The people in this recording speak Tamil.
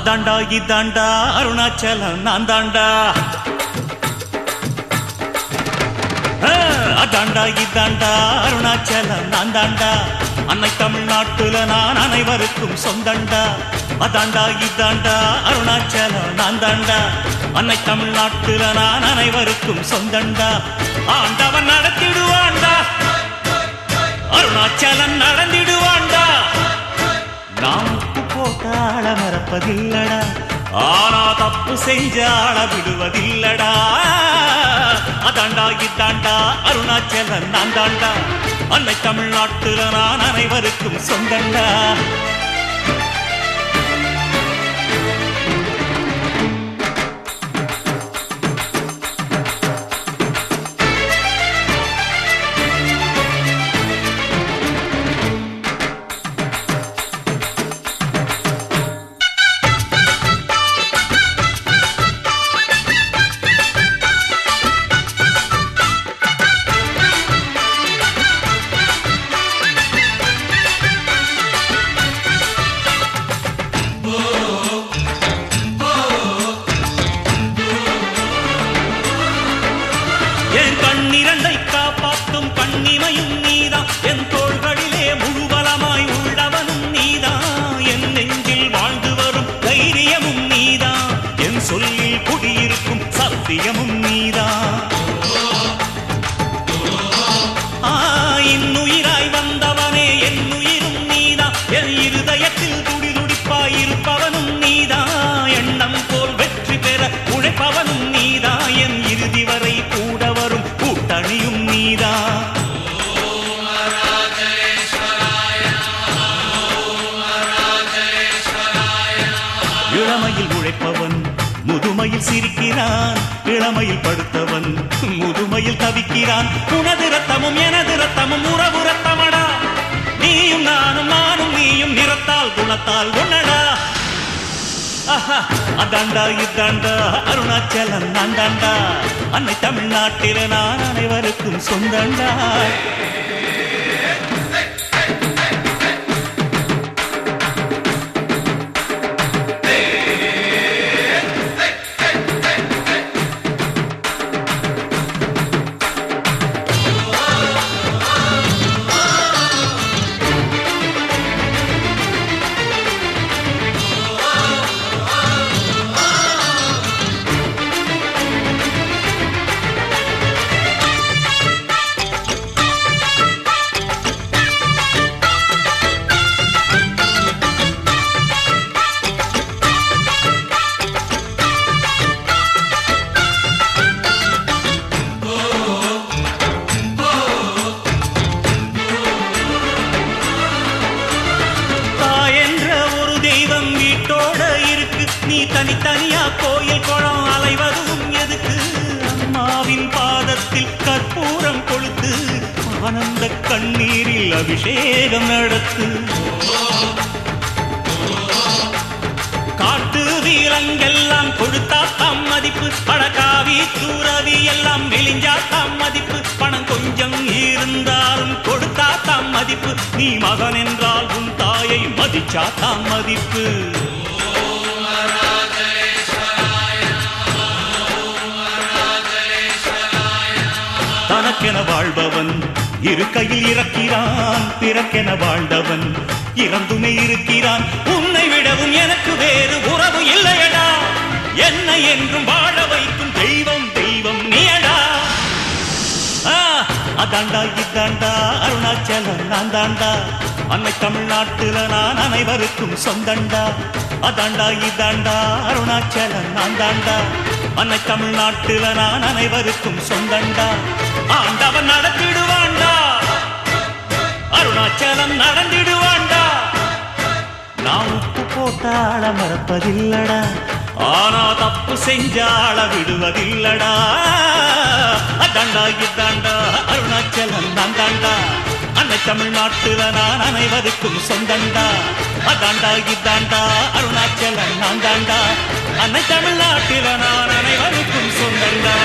அதாண்டா இதாண்டா அருணாச்சலம் நான் தாண்டா. அதாண்டா இதாண்டா அருணாச்சலம் நான் தாண்டா. அன்னை தமிழ்நாட்டுல நான் அனைவருக்கும் சொந்தண்டா. அதாண்டா இதாண்டா அருணாச்சலம் நான் தாண்டா. அன்னை தமிழ்நாட்டுல நான் அனைவருக்கும் சொந்தண்டா. ஆண்டவன் நடத்திடுவாண்டா. அருணாச்சலம் நட போட்டாள மறப்பதில்லடா ஆனா தப்பு செஞ்சாள விடுவதில்லடா. அதாண்டா இதாண்டா அருணாச்சலன் நான் தாண்டா அன்னை தமிழ்நாட்டுல நான் அனைவருக்கும் சொந்தண்டா இளமையில் உழைப்பவன் முதுமையில் சிரிக்கிறான் இளமையில் படுத்தவன் முதுமையில் தவிக்கிறான். உனது ரத்தமும் எனது ரத்தமும் உறவு ரத்தமடா நீயும் நானும் நானும் நீயும் நிறத்தால் குணத்தால் உன்னடா அதாண்டா இதாண்டா அருணாச்சலம் நான் தாண்டா அன்னை தமிழ்நாட்டில நான் அனைவருக்கும் சொந்தண்டா. தனித்தனியா கோயில் குளம் அலைவதும் எதுக்கு? அம்மாவின் பாதத்தில் கற்பூரம் கொளுத்து ஆனந்த கண்ணீரில் அபிஷேகம் நடத்து. காட்டு வீரங்கெல்லாம் கொடுத்தா தம் மதிப்பு பணக்காவி தூரவி எல்லாம் மெலிஞ்சா தம் மதிப்பு பணம் கொஞ்சம் இருந்தாலும் கொடுத்தா தம் மதிப்பு நீ மகன் என்றால் உன் தாயை மதிச்சா தாம் மதிப்பு. பிறக்கென வாழ்பவன். இருக்கையில் இறக்கிறான் பிறக்கென வாழ்ந்தவன். இறந்துமே இருக்கிறான் உன்னை விடவும் எனக்கு வேறு உறவு இல்லையடா. என்னை என்றும் வாழ வைக்கும் தெய்வம் தெய்வம் நீயடா. அதாண்டா இதாண்டா அருணாச்சலம் நான் தாண்டா. அன்னை தமிழ்நாட்டுல நான் அனைவருக்கும் சொந்தண்டா. அதாண்டா இதாண்டா அருணாச்சலம் நான் தாண்டா. அன்னை தமிழ்நாட்டுல நான் அனைவருக்கும் சொந்தண்டா. ஆண்டவன் நடத்திடுவான்டா அருணாச்சலம் நடந்திடுவாண்டா. நான் உப்பு போட்டாள மறப்பதில்லடா. ஆனா தப்பு செஞ்சாள விடுவதில்லடா. அதாண்டா இதாண்டா அருணாச்சலம் நான் அன்னை தமிழ்நாட்டுல நான் அனைவருக்கும் சொந்தண்டா. அதாண்டா இதாண்டா அருணாச்சலம் நான் தாண்டா. அன்னை தமிழ்நாட்டில நான் அனைவருக்கும் சொந்தண்டா